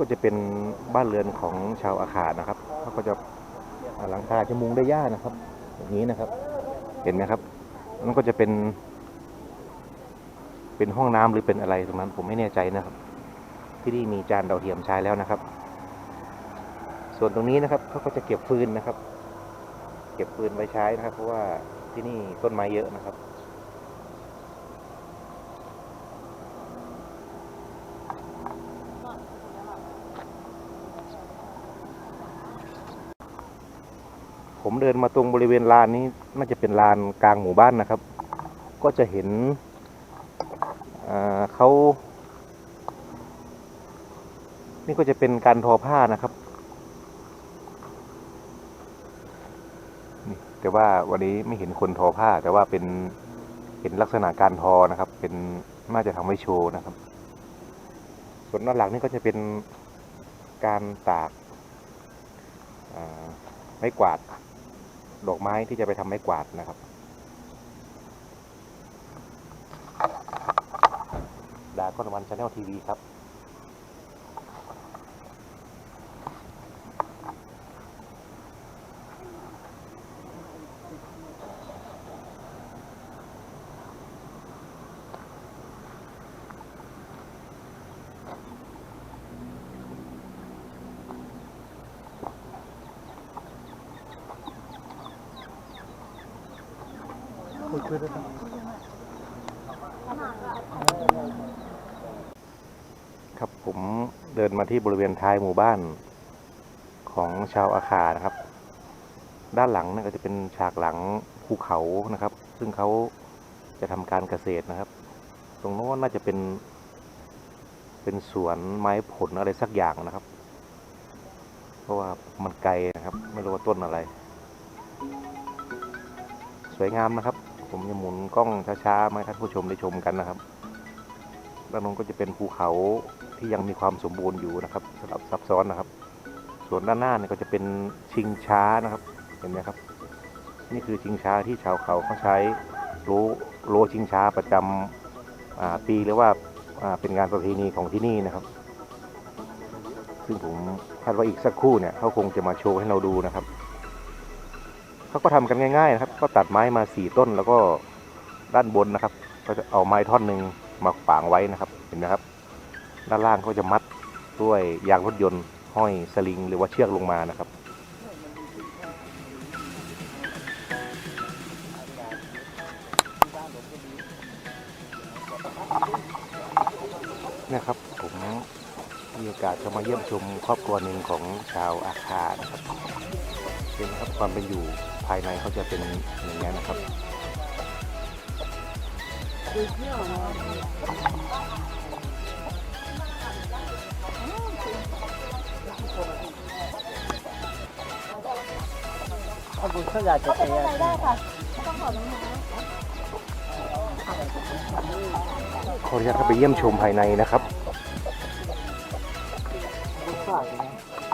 ก็จะเป็นบ้านเรือนของชาวอาขานะครับเขาก็จะหลังคาจะมุงด้วยหญ้านะครับ อย่างนี้นะครับ เห็นไหมครับมันก็จะเป็น เป็นห้องน้ำหรือเป็นอะไรตรงนั้นผมไม่แน่ใจนะครับ ที่นี่มีจานดาวเทียมใช้แล้วนะครับ ส่วนตรงนี้นะครับเขาก็จะเก็บฟืนนะครับ เก็บฟืนไว้ใช้นะครับ เพราะว่าที่นี่ต้นไม้เยอะนะครับ ผมเดินมาตรงบริเวณลานนี้น่าจะเป็นลานกลางหมู่บ้านนะครับ ก็จะเห็นเขานี่ก็จะเป็นการทอผ้านะครับ แต่ว่าวันนี้ไม่เห็นคนทอผ้า แต่ว่าเป็นเห็นลักษณะการทอนะครับ เป็นน่าจะทำไว้โชว์นะครับ ส่วนด้านหลังนี่ก็จะเป็นการตากไม้กวาด ดอกไม้ที่จะไปทำไม้กวาดนะครับ ดาก้อนวันชาแนลทีวีครับ ครับผมเดินมาที่บริเวณท้ายหมู่บ้านของชาวอาคานะครับ ด้านหลังนั่นก็จะเป็นฉากหลังภูเขานะครับ ซึ่งเขาจะทำการเกษตรนะครับ ตรงโน้นน่าจะเป็น เป็นสวนไม้ผลอะไรสักอย่างนะครับ เพราะว่ามันไกลนะครับ ไม่รู้ว่าต้นอะไร สวยงามนะครับ ผมจะหมุนกล้องช้าๆมาให้ท่านผู้ชมได้ชมกันนะครับด้านโน้นก็จะเป็นภูเขาที่ยังมีความสมบูรณ์อยู่นะครับสลับซับซ้อนนะครับ ส่วนด้านหน้าเนี่ยก็จะเป็นชิงช้านะครับเห็นไหมครับ นี่คือชิงช้าที่ชาวเขาเขาใช้โลโลชิงช้าประจำอ่าปีหรือว่าอ่าเป็นงานประเพณีของที่นี่นะครับ ซึ่งผมคาดว่าอีกสักครู่เนี่ยเขาคงจะมาโชว์ให้เราดูนะครับ เขาก็ทำกันง่ายๆนะครับ ก็ตัดไม้มาสี่ต้นแล้วก็ด้านบนนะครับ ก็จะเอาไม้ท่อนหนึ่งมาขวางไว้นะครับ เห็นไหมครับ ด้านล่างก็จะมัดด้วยยางรถยนต์ห้อยสลิง หรือว่าเชือกลงมานะครับนะครับผมมีโอกาสจะมาเยี่ยมชมครอบครัวหนึ่งของชาวอาคานะครับเป็นครับความเป็นอยู่ ภายในเขาจะเป็นอย่างนี้ยนะครับเอาบุญเขาอยากจะเองได้ค่ะไม่ต้องขอรองเท้าขออนุญาตเข้าไปเยี่ยมชมภายในนะครับบุญฝากนะ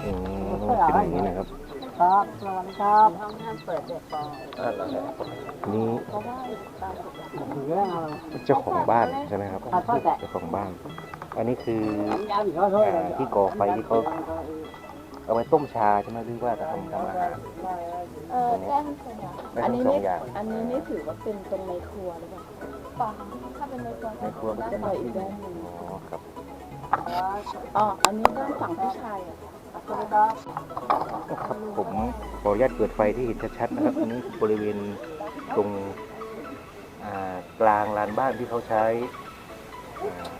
อืมเป็นอย่างนี้นะครับ ครับสวัสดีครับห้องท่านเปิดเด็กต่อนี่ถึงเรื่องอะไรเจ้าของบ้านใช่ไหมครับครับพ่อแตะเจ้าของบ้าน อันนี้คือยันเขาโทษอ่าที่ก่อไฟที่เขาเอาไว้ต้มชาใช่ไหมหรือว่าจะทำทำอาหารเออแจ้งส่วนใหญ่ได้อันทั้งนี้สอนี่งอย่างอันนี้นี่ถือว่าเป็นตรงในครัวหรือเปล่าป่าถ้าเป็นในตัวในครัวก็ด้านจะในมีอีกด้านหนึ่งอ๋อครับอ๋ออันนี้ด้านฝั่งผู้ชายอะ ครับผมขออนุญาตเปิดไฟที่เห็นชัดๆนะครับอันนี้บริเวณตรงกลางลานบ้านที่เขาใช้อ่า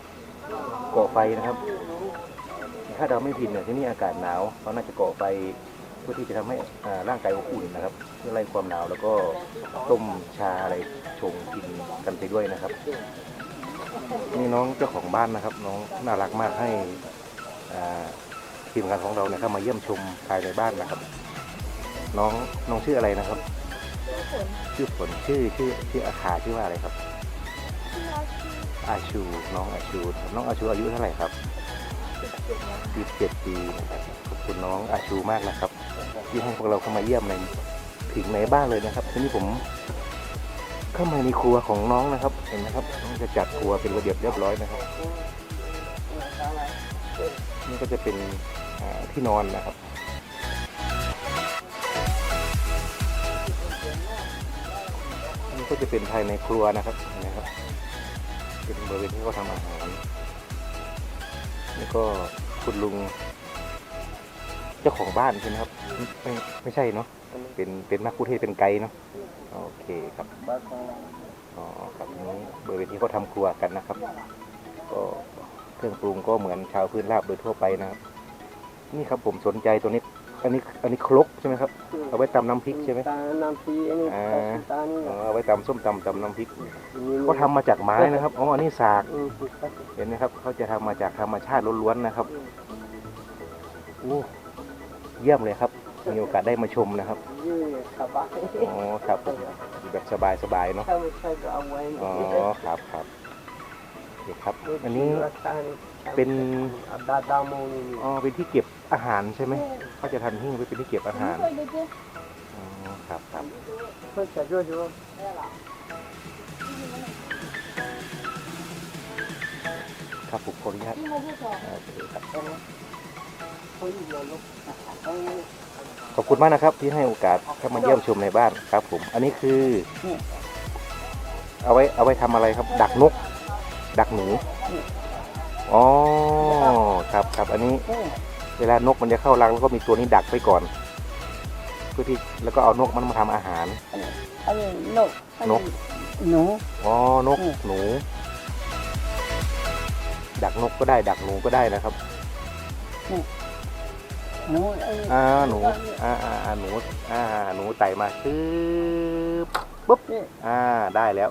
ก่อไฟนะครับ ถ้าเราไม่ผิดเนี่ยที่นี่อากาศหนาวเขาน่าจะก่อไฟเพื่อที่จะทำให้ร่างกายอบอุ่นนะครับเพื่อไล่ความหนาวแล้วก็ต้มชาอะไรชงกินกันไปด้วยนะครับ นี่น้องเจ้าของบ้านนะครับ น้องน่ารักมากให้อ่า ทีมงานของเราเนี่ยเข้ามาเยี่ยมชมภายในบ้านนะครับ น้องน้องชื่ออะไรนะครับ ชื่อฝนชื่อชื่อชื่ออาคาชื่อว่าอะไรครับ อาชูน้องอาชูนะครับน้องอาชูอายุเท่าไหร่ครับ17ปีนะครับขอบคุณน้องอาชูมากนะครับ ที่ให้พวกเราเข้ามาเยี่ยมในถึงในบ้านเลยนะครับทีนี้ผมเข้ามาในครัวของน้องนะครับ เห็นไหมครับน้องจะจัดครัวเป็นระเบียบเรียบร้อยนะครับนี่ก็จะเป็นอ่า ที่นอนนะครับ นี่ก็จะเป็นภายในครัวนะครับเห็นะครับ เป็นบริเวณที่เขาทำอาหารแล้วก็คุณลุง เจ้าของบ้านใช่ไหมครับ ไม่ไม่ใช่เนาะเป็นเป็นนักพูเทศเป็นไกด์เนาะโอเคครับอ๋อครับนนี้บริเวณที่เขาทำครัวกันนะครับ ก็เครื่องปรุงก็เหมือนชาวพื้นราบโดยทั่วไปนะครับ นี่ครับผมสนใจตัวนี้ อันนี้อันนี้ครกใช่ไหมครับ เอาไว้ตำน้ำพริกใช่ไหมตาน้ำพีอันนี้อ่าตานี่อ๋อเอาไว้ตำส้มตำตำน้ำพริกนี่เขาทำมาจากไม้นะครับอ๋ออันนี้สากอืมเห็นไหมครับเขาจะทำมาจากธรรมชาติล้วนๆนะครับโอ้เยี่ยมเลยครับ มีโอกาสได้มาชมนะครับยืดสบายอ๋อครับผมอยู่แบบสบายๆเนาะถ้าไม่ใช่ก็เอาไว้อ๋อครับครับโอเคครับ อันนี้รักษานี่ เป็นดาดาโม่อ๋อเป็นที่เก็บอาหารใช่ไหมเขาจะทำหิ้งไว้เป็นที่เก็บอาหารอ๋อครับครับเพื่อจะช่วยช่วยครับผมขออนุญาตที่มาที่สองโอเครับขอบคุณมากนะครับที่ให้โอกาสเข้ามาเยี่ยมชมในบ้านครับผม อันนี้คือ เอาไว้เอาไว้ทำอะไรครับ ดักนก ดักหนู อ๋อครับครับอันนี้เวลานกมันจะเข้ารังแล้วก็มีตัวนี้ดักไว้ก่อน เพื่อที่แล้วก็เอานกมันมาทำอาหาร อันนี้นกนกหนู อ๋อนกหนู ดักนกก็ได้ ดักหนูก็ได้นะครับหนูไอ้อ่าหนูอ่าอ่าอ่าหนูอ่าหนูไต่มาปึ๊บปุ๊บอ่าได้แล้ว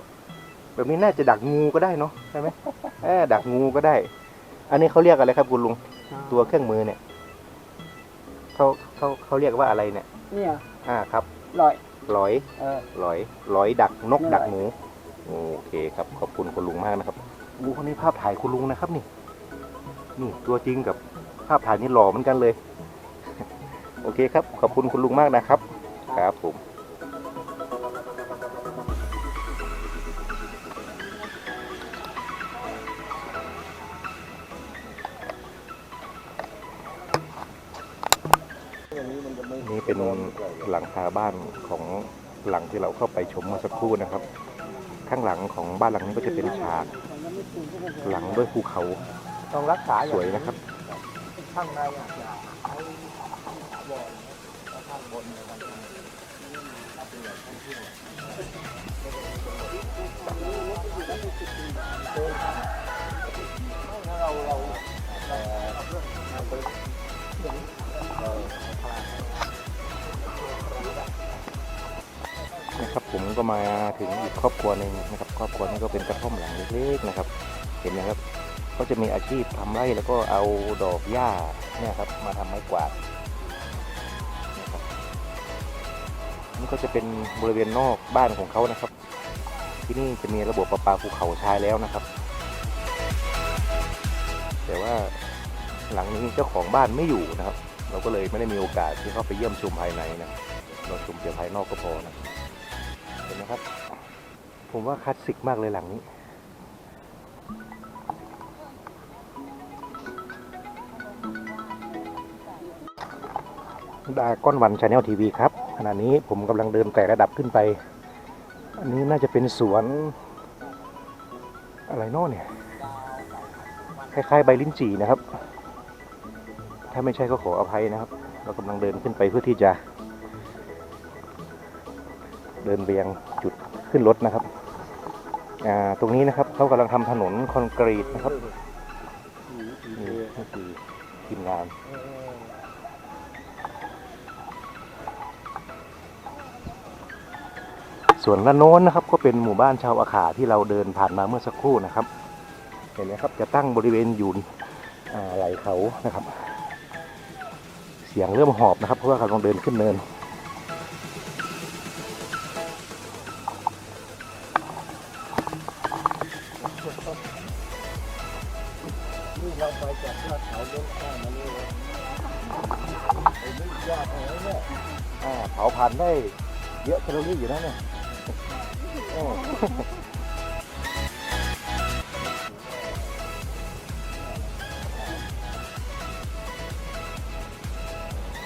แบบนี้น่าจะดักงูก็ได้เนาะใช่ไหมเออดักงูก็ได้ อันนี้เขาเรียกอะไรครับคุณลุง ตัวเครื่องมือเนี่ยเขาเขาเขาเรียกว่าอะไรเนี่ย เนี่ยอ่าครับลอยหลอยเออหลอยหลอยดักนกไม่ดักไหวหนูโอเคครับ ขอบคุณคุณลุงมากนะครับดูคนนี้ภาพถ่ายคุณลุงนะครับนี่ นี่ตัวจริงกับภาพถ่ายนี่หล่อเหมือนกันเลย โอเคครับ ขอบคุณคุณลุงมากนะครับ ครับผม บ้านของหลังที่เราเข้าไปชมเมื่อสักครู่นะครับ ข้างหลังของบ้านหลังนี้ก็จะเป็นฉากหลังด้วยภูเขาต้องรักษาสวยนะครับข้างในอะนะครับ ผมก็มาถึงอีกครอบครัวหนึ่งนะครับ ครอบครัวนี้ก็เป็นกระท่อมหลังเล็กๆนะครับ เห็นไหมครับก็จะมีอาชีพทำไร่แล้วก็เอาดอกหญ้าเนี่ยครับมาทำไม้กวาดนะครับนี่ก็จะเป็นบริเวณนอกบ้านของเขานะครับ ที่นี่จะมีระบบประปาภูเขาชายแล้วนะครับ แต่ว่าหลังนี้เจ้าของบ้านไม่อยู่นะครับ เราก็เลยไม่ได้มีโอกาสที่เข้าไปเยี่ยมชมภายในนะเราชมแต่ภายนอกก็พอนะ เห็นไหมครับ ผมว่าคลาสสิกมากเลยหลังนี้ ดาก้อนวันชาแนลทีวีครับ ขณะนี้ผมกำลังเดินแต่ระดับขึ้นไป อันนี้น่าจะเป็นสวน อะไรน่นเนี่ย คล้าย ๆ ใบลิ้นจี่นะครับ ถ้าไม่ใช่ก็ขออภัยนะครับ เรากำลังเดินขึ้นไปเพื่อที่จะ เดินไปยังจุดขึ้นรถนะครับตรงนี้นะครับเขากำลังทำถนนคอนกรีตนะครับนี่คือทีมงานส่วนละโน้นนะครับก็เป็นหมู่บ้านชาวอาขาที่เราเดินผ่านมาเมื่อสักครู่นะครับ เห็นไหมครับจะตั้งบริเวณยู่อ่าไหลเขานะครับ เสียงเริ่มหอบนะครับ เพราะว่ากำลังเดินขึ้นเนิน เราไปจากยอดเขาเดินข้ามมานี่เลยไอ้นี่ยอดอะไรเนี่ยอ่าเผาผ่านได้เยอะแคลอรี่อยู่นะเนี่ยโอ้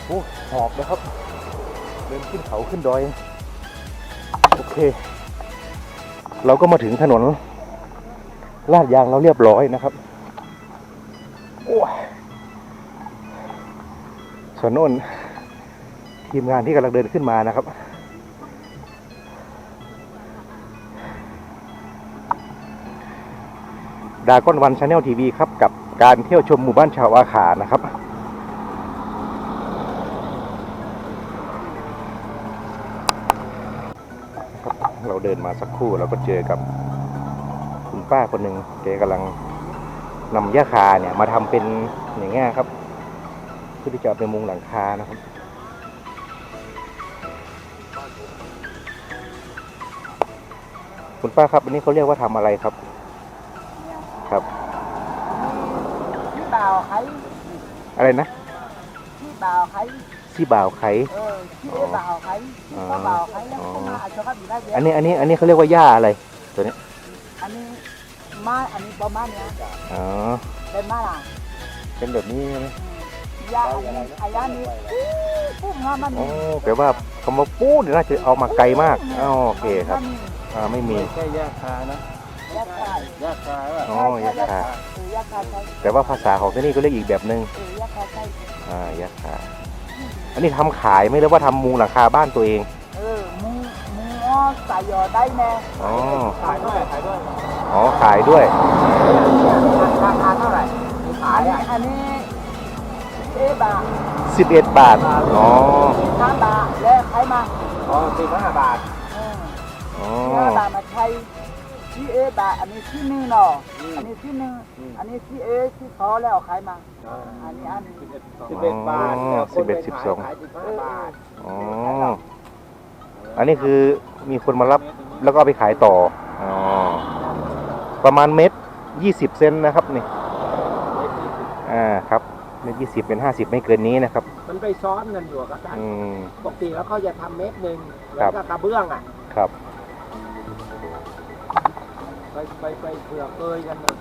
อ้หอบนะครับ เดินขึ้นเขาขึ้นดอย โอเค เราก็มาถึงถนนลาดยางเราเรียบร้อยนะครับ โอ้ย ส่วนโน้นทีมงานที่กำลังเดินขึ้นมานะครับ ดาก้อนวันชาแนลทีวีครับ กับการเที่ยวชมหมู่บ้านชาวอาขานะครับครับเราเดินมาสักครู่เราก็เจอกับคุณป้าคนหนึ่งแกกำลังนำหญ้าคาเนี่ยมาทำเป็นอย่างเงี้ยครับ เพื่อที่จะเอาไปมุงหลังคานะครับคุณป้าครับอันนี้เขาเรียกว่าทำอะไรครับ ครับที่บ่าวไข่อะไรนะที่บ่าวไข่ซี่บ่าวไข่เออที่เอบ่าวไข่ที่ก็บ่าวไข่แล้วก็มาอาจจะก็มีได้เยอะอันนี้อันนี้อันนี้เขาเรียกว่าหญ้าอะไร ตัวนี้ อันนี้มาอันนี้ประมาณเนี้ยอ๋อเป็นมาล่ะเป็นแบบนี้ใช่ไหม ยาอันนี้อายานี้ปุ๊บงามันโอ้แปลว่าคำว่าปูดน่าจะเอามาไกลมากอ๋อโอเคครับ อ่าไม่มีไม่ใช่ยาคานะยาคายาคาว่ะอ๋อยาคาเออยาคาใช่แต่ว่าภาษาของที่นี่ก็เรียกอีกแบบหนึ่งเออยาคาใช่อ่ายาคาอันนี้ทำขายไหมหรือว่าทำมุงหลังคาบ้านตัวเองเออมูมูอ้อใส่ยอได้แน่อ๋อขายด้วยขายด้วยอ๋อขายด้วยราคาเท่าไหร่ขายอะอันนี้ เอบาท11 บาท อ๋อห้าบาทแล้วใครมาอ๋อสิบห้าบาทเอออ๋อห้าบาทมาใช้ที่เอบาทอันนี้ที่หนึ่งเนาะอันนี้ที่หนึ่งอันนี้ที่เอที่สองแล้วใครมาอันนี้อันนี้สิบเอ็ดบาทอ๋อแต่คนไป11 ขาย12ขายสิบห้าบาทอ๋อ อันนี้คือมีคนมารับแล้วก็เอาไปขายต่อ อ๋อ ประมาณเม็ด 20 เซนนะครับนี่อ่า ครับเม็ด20เป็น50ไม่เกินนี้นะครับ มันไปซ้อนกันอยู่กับกันอืม ปกติแล้วเขาจะทำเม็ดหนึ่งครัแล้วบ ก็กระเบื้องอะ ครับ ไปไปไปเผื่อเกยกันนะ